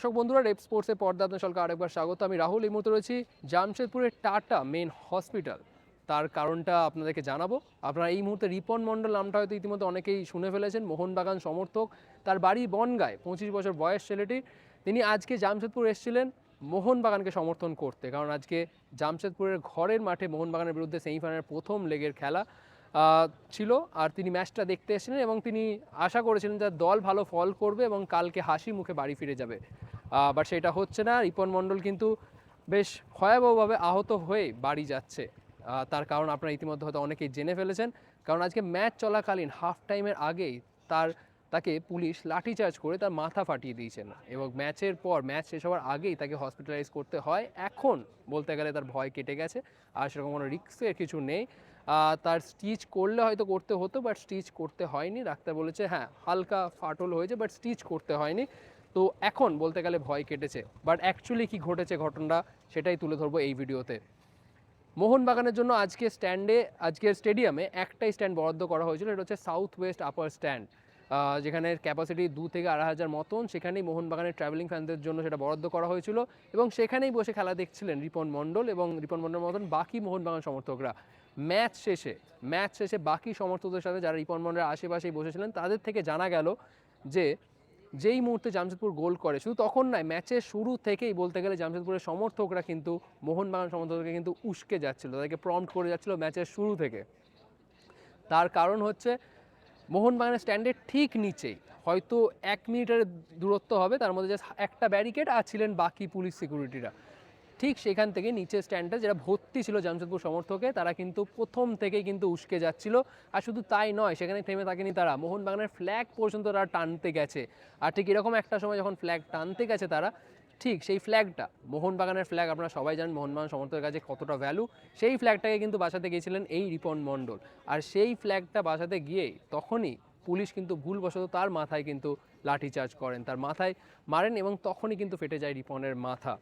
দর্শক বন্ধুরা, রেপ স্পোর্টসের পর্দা আপনার সকলকে আরেকবার স্বাগত। আমি রাহুল, এই মুহূর্তে রয়েছি জামশেদপুরের টাটা মেন হসপিটাল। তার কারণটা আপনাদেরকে জানাব। আপনারা এই মুহূর্তে রিপন মণ্ডল নামটা হয়তো ইতিমধ্যে অনেকেই শুনে ফেলেছেন, মোহনবাগান সমর্থক। তার বাড়ি বনগায়, পঁচিশ বছর বয়স ছেলেটি। তিনি আজকে জামশেদপুর এসেছিলেন মোহনবাগানকে সমর্থন করতে। কারণ আজকে জামশেদপুরের ঘরের মাঠে মোহনবাগানের বিরুদ্ধে সেমিফাইনালের প্রথম লেগের খেলা ছিল। আর তিনি ম্যাচটা দেখতে এসেছিলেন এবং তিনি আশা করেছিলেন যে দল ভালো ফল করবে এবং কালকে হাসি মুখে বাড়ি ফিরে যাবে। বাট সেটা হচ্ছে না। রিপন মণ্ডল কিন্তু বেশ ভয়াবহভাবে আহত হয়ে বাড়ি যাচ্ছে। তার কারণ আপনারা ইতিমধ্যে হয়তো অনেকেই জেনে ফেলেছেন। কারণ আজকে ম্যাচ চলাকালীন হাফ টাইমের আগেই তার, তাকে পুলিশ লাঠিচার্জ করে তার মাথা ফাটিয়ে দিয়েছেন এবং ম্যাচের পর, ম্যাচ শেষ হওয়ার আগেই তাকে হসপিটালাইজ করতে হয়। এখন বলতে গেলে তার ভয় কেটে গেছে, আর সেরকম কোনো রিস্কের কিছু নেই। তার স্টিচ করলে হয়তো করতে হতো বাট স্টিচ করতে হয়নি। ডাক্তার বলেছে হ্যাঁ হালকা ফাটল হয়েছে বাট স্টিচ করতে হয়নি। তো এখন বলতে গেলে ভয় কেটেছে বাট অ্যাকচুয়ালি কি ঘটেছে ঘটনাটা সেটাই তুলে ধরবো এই ভিডিওতে। মোহনবাগানের জন্য আজকে স্ট্যান্ডে আজকের স্টেডিয়ামে একটাই স্ট্যান্ড বরাদ্দ করা হয়েছিল, এটা হচ্ছে সাউথ ওয়েস্ট আপার স্ট্যান্ড যেখানে ক্যাপাসিটি দু থেকে আড়াই হাজার মতন, সেখানেই মোহনবাগানের ট্রাভেলিং ফ্যানদের জন্য সেটা বরাদ্দ করা হয়েছিল এবং সেখানেই বসে খেলা দেখছিলেন রিপন মণ্ডল এবং রিপন মণ্ডল মতন বাকি মোহনবাগান সমর্থকরা। ম্যাচ শেষে ম্যাচ শেষে বাকি সমর্থকদের সাথে যারা রিপন মণ্ডলের আশেপাশেই বসেছিলেন, তাদের থেকে জানা গেল যে যেই মুহূর্তে জামশেদপুর গোল করে, শুধু তখন নয়, ম্যাচের শুরু থেকেই বলতে গেলে জামশেদপুরের সমর্থকরা কিন্তু মোহনবাগান সমর্থকদেরকে কিন্তু উস্কে যাচ্ছিল, তাদেরকে প্রম্পট করে যাচ্ছিল ম্যাচের শুরু থেকে। তার কারণ হচ্ছে মোহনবাগানের স্ট্যান্ডের ঠিক নিচেই, হয়তো এক মিনিটের দূরত্ব হবে, তার মধ্যে জাস্ট একটা ব্যারিকেড আর ছিলেন বাকি পুলিশ সিকিউরিটিরা ঠিক সেখান থেকে নিচের স্ট্যান্ডটা যেটা ভর্তি ছিল জামশেদপুর সমর্থকে, তারা কিন্তু প্রথম থেকেই কিন্তু উস্কে যাচ্ছিল। আর শুধু তাই নয়, সেখানে থেমে থাকেনি তারা। মোহনবাগানের ফ্ল্যাগ পর্যন্ত তারা টানতে গেছে। আর ঠিক এরকম একটা সময় যখন ফ্ল্যাগ টানতে গেছে তারা, ঠিক সেই ফ্ল্যাগটা মোহনবাগানের ফ্ল্যাগ আপনারা সবাই জানেন মোহনবাগান সমর্থকের কাছে কতটা ভ্যালু সেই ফ্ল্যাগটাকে কিন্তু বাঁচাতে গিয়েছিলেন এই রিপন মণ্ডল। আর সেই ফ্ল্যাগটা বাঁচাতে গিয়ে তখনই পুলিশ কিন্তু ভুলবশত তার মাথায় কিন্তু লাঠিচার্জ করেন। তার মাথায় মারেন এবং তখনই কিন্তু ফেটে যায় রিপনের মাথা।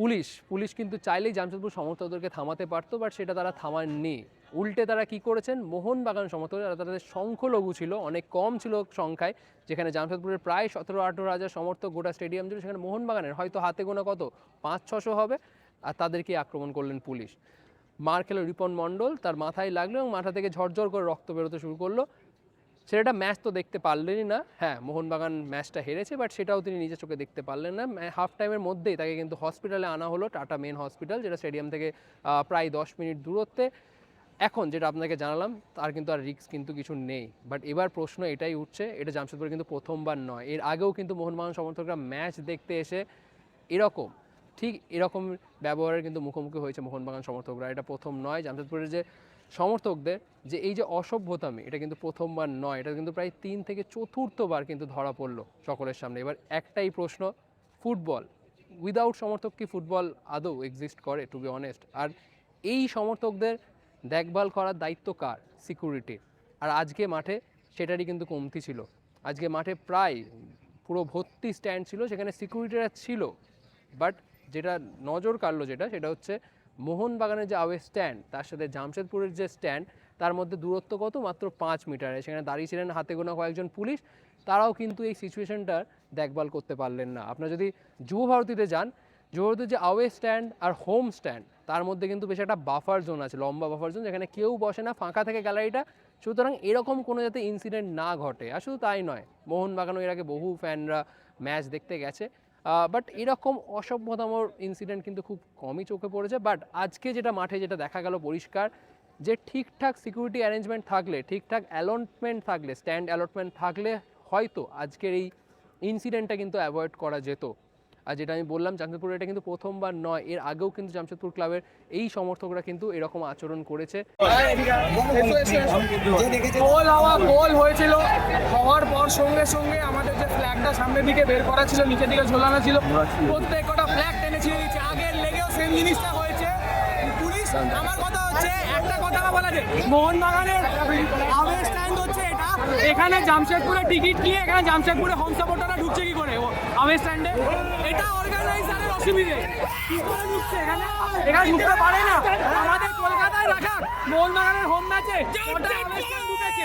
পুলিশ পুলিশ কিন্তু চাইলেই জামশেদপুর সমর্থকদেরকে থামাতে পারতো বাট সেটা তারা থামাননি। উল্টে তারা কি করেছেন? মোহনবাগান সমর্থক যারা তাদের সংখ্যালঘু ছিল, অনেক কম ছিল সংখ্যায়, যেখানে জামশেদপুরের প্রায় সতেরো আঠেরো হাজার সমর্থক গোটা স্টেডিয়াম ছিল সেখানে মোহনবাগানের হয়তো হাতে গোনা কত? পাঁচ, ছশো হবে, আর তাদেরকে আক্রমণ করলেন পুলিশ। মার খেলো রিপন মণ্ডল, তার মাথায় লাগল এবং মাথা থেকে ঝরঝর করে রক্ত বেরোতে শুরু করল। ছেলেটা ম্যাচ তো দেখতে পারলেনই না। হ্যাঁ মোহনবাগান ম্যাচটা হেরেছে বাট সেটাও তিনি নিজের চোখে দেখতে পারলেন না। হাফ টাইমের মধ্যেই তাকে কিন্তু হসপিটালে আনা হলো টাটা মেন হসপিটাল যেটা স্টেডিয়াম থেকে প্রায় দশ মিনিট দূরত্বে। এখন যেটা আপনাকে জানালাম, তার কিন্তু আর রিস্ক কিন্তু কিছু নেই। বাট এবার প্রশ্ন এটাই উঠছে, এটা জামশেদপুরে কিন্তু প্রথমবার নয়। এর আগেও কিন্তু মোহনবাগান সমর্থকরা ম্যাচ দেখতে এসে এরকম ঠিক এরকম ব্যবহারের কিন্তু মুখোমুখি হয়েছে মোহনবাগান সমর্থকরা। এটা প্রথম নয় জামশেদপুরের যে সমর্থকদের, যে এই যে অসভ্যতামি, এটা কিন্তু প্রথমবার নয়। এটা কিন্তু প্রায় তিন থেকে চতুর্থবার কিন্তু ধরা পড়ল সকলের সামনে। এবার একটাই প্রশ্ন, ফুটবল উইদাউট সমর্থক কি ফুটবল আদৌ এক্সিস্ট করে টু বি অনেস্ট আর এই সমর্থকদের দেখভাল করার দায়িত্ব কার? সিকিউরিটির আর আজকে মাঠে সেটারই কিন্তু কমতি ছিল। আজকে মাঠে প্রায় পুরো ভর্তি স্ট্যান্ড ছিল, সেখানে সিকিউরিটিরা ছিল। বাট যেটা নজর কাড়লো যেটা, সেটা হচ্ছে মোহনবাগানের যে আওয়ে স্ট্যান্ড, তার সাথে জামশেদপুরের যে স্ট্যান্ড, তার মধ্যে দূরত্ব কত? মাত্র পাঁচ মিটারে। সেখানে দাঁড়িয়েছিলেন হাতে গোনা কয়েকজন পুলিশ, তারাও কিন্তু এই সিচুয়েশনটার দেখভাল করতে পারলেন না। আপনারা যদি যুব ভারতীতে যান, যুব ভারতীর যে আওয়ে স্ট্যান্ড আর হোম স্ট্যান্ড, তার মধ্যে কিন্তু বেশ একটা বাফার জোন আছে, লম্বা বাফার জোন, যেখানে কেউ বসে না, ফাঁকা থেকে গ্যালারিটা। সুতরাং এরকম কোনো যাতে ইনসিডেন্ট না ঘটে। আর শুধু তাই নয়, মোহনবাগানও এর আগে বহু ফ্যানরা ম্যাচ দেখতে গেছে। বাট এরকম অসভ্যতম ইনসিডেন্ট কিন্তু খুব কমই চোখে পড়েছে। বাট আজকে যেটা মাঠে যেটা দেখা গেল পরিষ্কার, যে ঠিকঠাক সিকিউরিটি অ্যারেঞ্জমেন্ট থাকলে, ঠিকঠাক অ্যালটমেন্ট থাকলে স্ট্যান্ড অ্যালটমেন্ট থাকলে হয়তো আজকের এই ইনসিডেন্টটা কিন্তু অ্যাভয়েড করা যেত। আর যেটা আমি বললাম জামশেদপুর এটা কিন্তু প্রথমবার নয়, এর আগেও কিন্তু জামশেদপুর ক্লাবের এই সমর্থকরা কিন্তু এরকম আচরণ করেছে। গোল হওয়া, গোল হয়েছিল, হওয়ার পর সঙ্গে সঙ্গে আমাদের যে ফ্ল্যাগটা সামনের দিকে বের করা ছিল, নিচের দিকে ঝোলানো ছিল প্রত্যেক কটা ফ্ল্যাগ টেনে ছিঁড়ে দিচ্ছে আগের লেগেও সেম জিনিসটা হয়েছে। আমার কথা হচ্ছে একটা কথা বলা যে মোহনবাগানের আওয়ের স্ট্যান্ড হচ্ছে এটা। এখানে জামশেদপুরে টিকিট নিয়ে এখানে জামশেদপুরে হোম সাপোর্টাররা ঢুকছে কি করে? আওয়ে স্ট্যান্ডে এটা অর্গানাইজারের অসুবিধে। কি করে ঢুকছে এখানে? এখানে ঢুকতে পারে না। আমাদের কলকাতায় রাখা মোহনবাগানের হোম ম্যাচে কটা আবেশবাগ ঢুকেছে।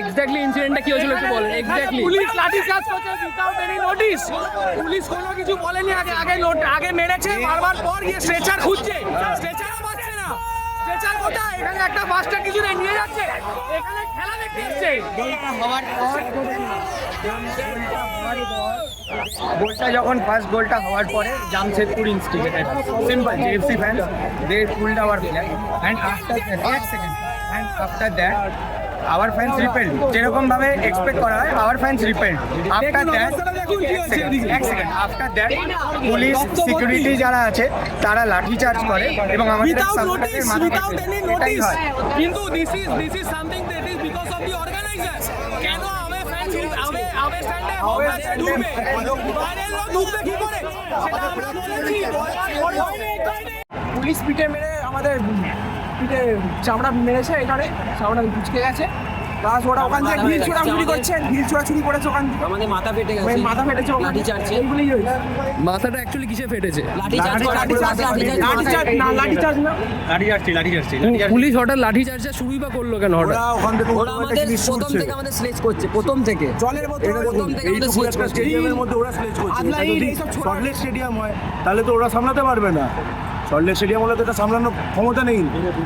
এক্স্যাক্টলি ইনসিডেন্টটা কি হয়েছিল একটু বলেন এক্স্যাক্টলি পুলিশ লাঠি চার্জ করছে উইদাউট এনি নোটিস পুলিশ কোনো কিছু বলেনি। আগে আগে আগে মেরেছে। বারবার পর গিয়ে স্ট্রেচার খুঁজছে। স্ট্রেচারও না কোথায় এখানে একটা মাস্টার কিছু নেই নিয়ে যাচ্ছে। এখানে খেলা দেখতে এসছে। গোলটা যখন ফার্স্ট গোলটা হওয়ার পরে Jamshedpur instituted simple JFC fan they full our player and after second and after that our fans repelled যেরকম ভাবে এক্সপেক্ট করা হয় our fans repelled after that এক second after that police security যারা আছে তারা লাঠি চার্জ করে এবং আমাদের এটাই হয়। কিন্তু. কেন ফ্যান্স স্ট্যান্ডে হবে লোক কি করে? সেটা আমরা বলেছি। পুলিশ পিঠে মেরে আমাদের পিঠে চামড়া মেরেছে এখানে চামড়া কুচকে গেছে। প্লাস ওরা ওখান থেকে ঢিল ছোড়াছুড়ি করছে ঢিল ছোড়াছুড়ি করেছে ওখান থেকে। আমাদের মাথা ফেটে গেছে। মাথা ফেটেছে লাঠি চার্জে এইগুলোই হয়েছে মাথাটা অ্যাকচুয়ালি কিসে ফেটেছে? লাঠি চার্জ লাঠি চার্জ লাঠি চার্জ না লাঠি চার্জ না। পুলিশ হঠাৎ লাঠি চার্জা শুরুই বা করল কেন হঠাৎ? ওখান থেকে ওরা আমাদের প্রথম থেকে আমাদের স্লেজ করছে প্রথম থেকে। জলের মধ্যে প্রথম থেকে আমাদের স্লেজ করছে। স্টেডিয়ামের মধ্যে ওরা স্লেজ করছে। আদলা ছোড়া- সল্টলেক স্টেডিয়াম হয় তাহলে তো ওরা সামলাতে পারবে না। সল্টলেক স্টেডিয়াম হলে তো এটা সামলানোর ক্ষমতা নেই।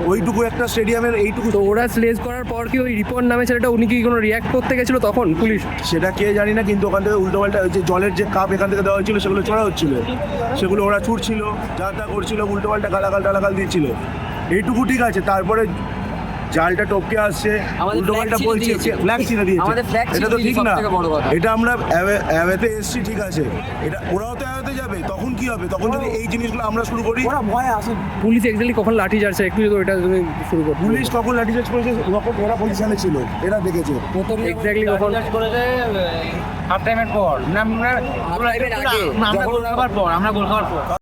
ওইটুকু একটা স্টেডিয়ামের এইটুকু তো ওরা স্লেজ করার পর কি ওই রিপন নামে ছেলেটা উনি কি কোনো রিয়াক্ট করতে গেছিল তখন পুলিশ? সেটা কে জানি না কিন্তু ওখান থেকে উল্টো পাল্টা যে জলের যে কাপ এখান থেকে দেওয়া হয়েছিল সেগুলো চড়া হচ্ছিল। সেগুলো ওরা ছুটছিল যা তা করছিল উল্টো পাল্টা গালাগাল টালাগাল দিচ্ছিল। এইটুকু ঠিক আছে তারপরে জালটা টপকে আসছে আমাদের উল্টো flag বলছে ফ্ল্যাগ ছিঁড়ে দিয়েছে। এটা তো ঠিক না। বড় এটা আমরা অ্যাওয়ে- অ্যাওয়েতে এসছি ঠিক আছে। এটা ওরাও তো তখন কি হবে? তখন যদি এই জিনিসগুলো আমরা শুরু করি ওরা ভয় আসে পুলিশ এক্স্যাক্টলি কখন লাঠি চার্জে একটু যদি এটা তুমি শুরু করো। পুলিশ কখন লাঠি চার্জ করেছে তখন ওরা পজিশনে ছিল এরা দেখেছে। এক্স্যাক্টলি কখন? হাফ টাইমের পর। না আমরা গোল খাওয়ার পর আমরা গোল খাওয়ার পর।